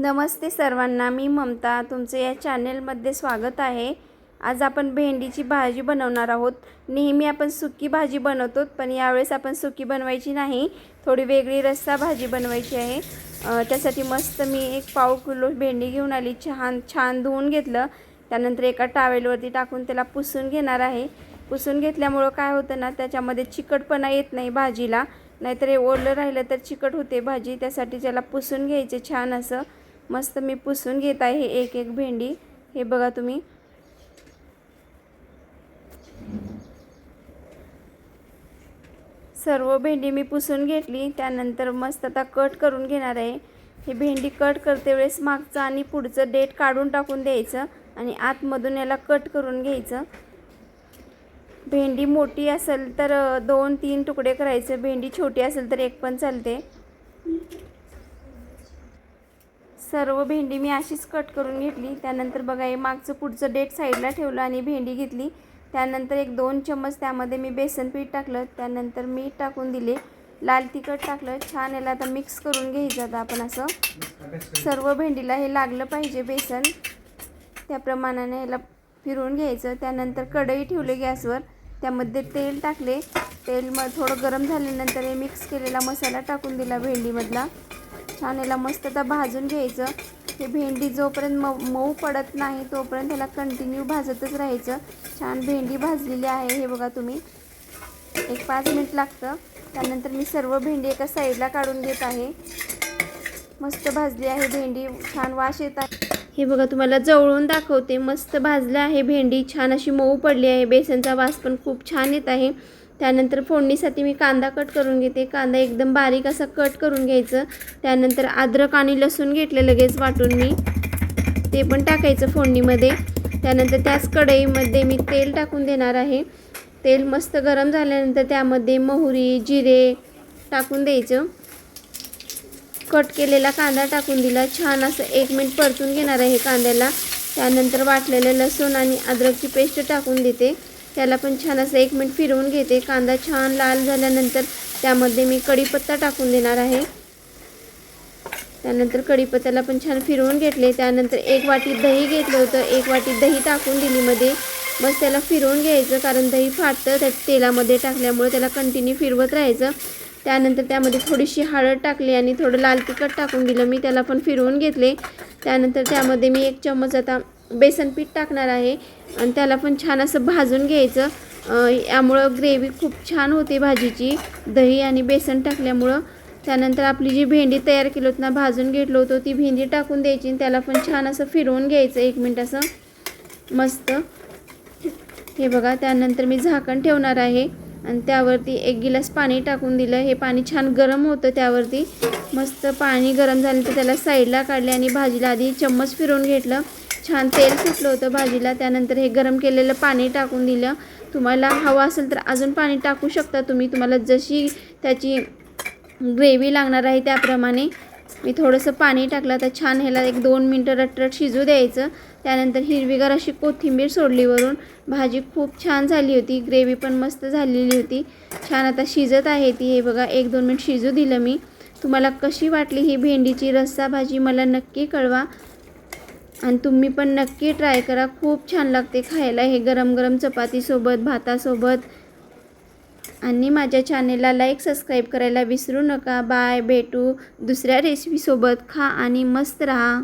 नमस्ते सर्वांना मी ममता. तुमचं या चॅनेलमध्ये स्वागत आहे. आज आपण भेंडीची भाजी बनवणार आहोत. नेहमी आपण सुकी भाजी बनवतो पण यावेळेस आपण सुकी बनवायची नाही. थोडी वेगळी रस्सा भाजी बनवायची आहे. त्यासाठी मस्त मी एक पाव किलो भेंडी घेऊन आली. छान छान धुवून घेतलं. त्यानंतर एका टावेलवरती टाकून त्याला पुसून घेणार आहे. पुसून घेतल्यामुळं काय होतं ना त्याच्यामध्ये चिकटपणा येत नाही भाजीला. नाहीतर हे ओलं राहिलं तर चिकट होते भाजी. त्यासाठी त्याला पुसून घ्यायचे छान असं. मस्त मी पुसून घेत आहे एक एक भेंडी. हे बघा तुम्ही. सर्व भेंडी मी पुसून घेतली. त्यानंतर मस्त आता कट करून घेणार आहे. ही भेंडी कट करते वेळेस मागचं आणि पुढचं डेट काढून टाकून द्यायचं आणि आतमधून याला कट करून घ्यायचं. भेंडी मोठी असेल तर दोन तीन तुकडे करायचे. भेंडी छोटी असेल तर एक पण चालते. सर्व भेंडी मी अशीच कट करून घेतली. त्यानंतर बघा हे मागचं पुढचं डेट साईडला ठेवलं आणि भेंडी घेतली. त्यानंतर एक दोन चम्मच त्यामध्ये मी बेसन पीठ टाकलं. त्यानंतर मीठ टाकून दिले. लाल तिखट टाकलं. छान याला आता मिक्स करून घ्यायचं आता आपण असं. सर्व भेंडीला हे लागलं पाहिजे बेसन. त्या प्रमाणाने याला फिरवून घ्यायचं. त्यानंतर कढई ठेवली गॅसवर. त्यामध्ये तेल टाकले. तेल मग थोडं गरम झाल्यानंतर हे मिक्स केलेला मसाला टाकून दिला भेंडीमधला. छान याला मस्त आता भाजून घ्यायचं. हे भेंडी जोपर्यंत मऊ मऊ पडत नाही तोपर्यंत त्याला कंटिन्यू भाजतच राहायचं. छान भेंडी भाजलेली आहे हे बघा तुम्ही. एक पाच मिनिट लागतं. त्यानंतर मी सर्व भेंडी एका साईडला काढून घेत आहे. मस्त भाजली आहे भेंडी. छान वास येत आहे. हे बघा तुम्हाला जवळून दाखवते. मस्त भाजलं आहे भेंडी. छान अशी मऊ पडली आहे. बेसनचा वास पण खूप छान येत आहे. त्यानंतर फोडणीसाठी मी कांदा कट करून घेते. कांदा एकदम बारीक असा कट करून घ्यायचं. त्यानंतर अद्रक आणि लसूण घेतलं लगेच वाटून मी. ते पण टाकायचं फोडणीमध्ये. त्यानंतर त्याच कढईमध्ये मी तेल टाकून देणार आहे. तेल मस्त गरम झाल्यानंतर त्यामध्ये मोहरी जिरे टाकून द्यायचं. कट केलेला कांदा टाकून दिला. छान असं एक मिनिट परतून घेणार आहे कांद्याला. त्यानंतर वाटलेलं लसूण आणि अद्रकची पेस्ट टाकून देते. त्याला पण छान असं एक मिनिट फिरवून घेते. कांदा छान लाल झाल्यानंतर त्यामध्ये मी कढीपत्ता टाकून देणार आहे. त्यानंतर कढीपत्त्याला पण छान फिरवून घेतले. त्यानंतर एक वाटी दही घेतलं होतं. एक वाटी दही टाकून दिली मध्ये. बस त्याला फिरवून घ्यायचं कारण दही फाटतं. त्या तेलामध्ये टाकल्यामुळे त्याला कंटिन्यू फिरवत राहायचं. त्यानंतर त्यामध्ये थोडीशी हळद टाकली आणि थोडं लाल तिखट टाकून दिलं. मी त्याला पण फिरवून घेतले. त्यानंतर त्यामध्ये मी एक चम्मच आता बेसन पीठ टाकणार आहे आणि त्याला पण छान असं भाजून घ्यायचं. यामुळं ग्रेव्ही खूप छान होते भाजीची. दही आणि बेसन टाकल्यामुळं त्यानंतर आपली जी भेंडी तयार केली होती ना भाजून घेतलो होतो ती भेंडी टाकून द्यायची आणि त्याला पण छान असं फिरवून घ्यायचं एक मिनिट असं. मस्त. हे बघा त्यानंतर मी झाकण ठेवणार आहे आणि त्यावरती एक गिलास पाणी टाकून दिलं. हे पाणी छान गरम होतं त्यावरती. मस्त पाणी गरम झाल्यानंतर त्याला साईडला काढले आणि भाजीला आधी चम्मच फिरवून घेतलं. छान तेल सुटलं होतं भाजीला. त्यानंतर हे गरम केलेलं पाणी टाकून दिलं. तुम्हाला हवं असेल तर अजून पाणी टाकू शकता तुम्ही. तुम्हाला जशी त्याची ग्रेव्ही लागणार आहे त्याप्रमाणे. मी थोडंसं पाणी टाकलं. तर छान ह्याला एक दोन मिनटं रटरट शिजू द्यायचं. त्यानंतर हिरवीगार अशी कोथिंबीर सोडली वरून. भाजी खूप छान झाली होती. ग्रेव्ही पण मस्त झालेली होती. छान आता शिजत आहे ती. हे बघा एक दोन मिनिट शिजू दिलं मी. तुम्हाला कशी वाटली ही भेंडीची रस्सा भाजी मला नक्की कळवा. आणि तुम्ही पण नक्की ट्राय करा. खूप छान लागते खायला. हे गरम गरम चपातीसोबत भातासोबत. आणि माझ्या चॅनेलला लाईक सबस्क्राईब करायला विसरू नका. बाय भेटू दुसऱ्या रेसिपीसोबत खा आणि मस्त राहा.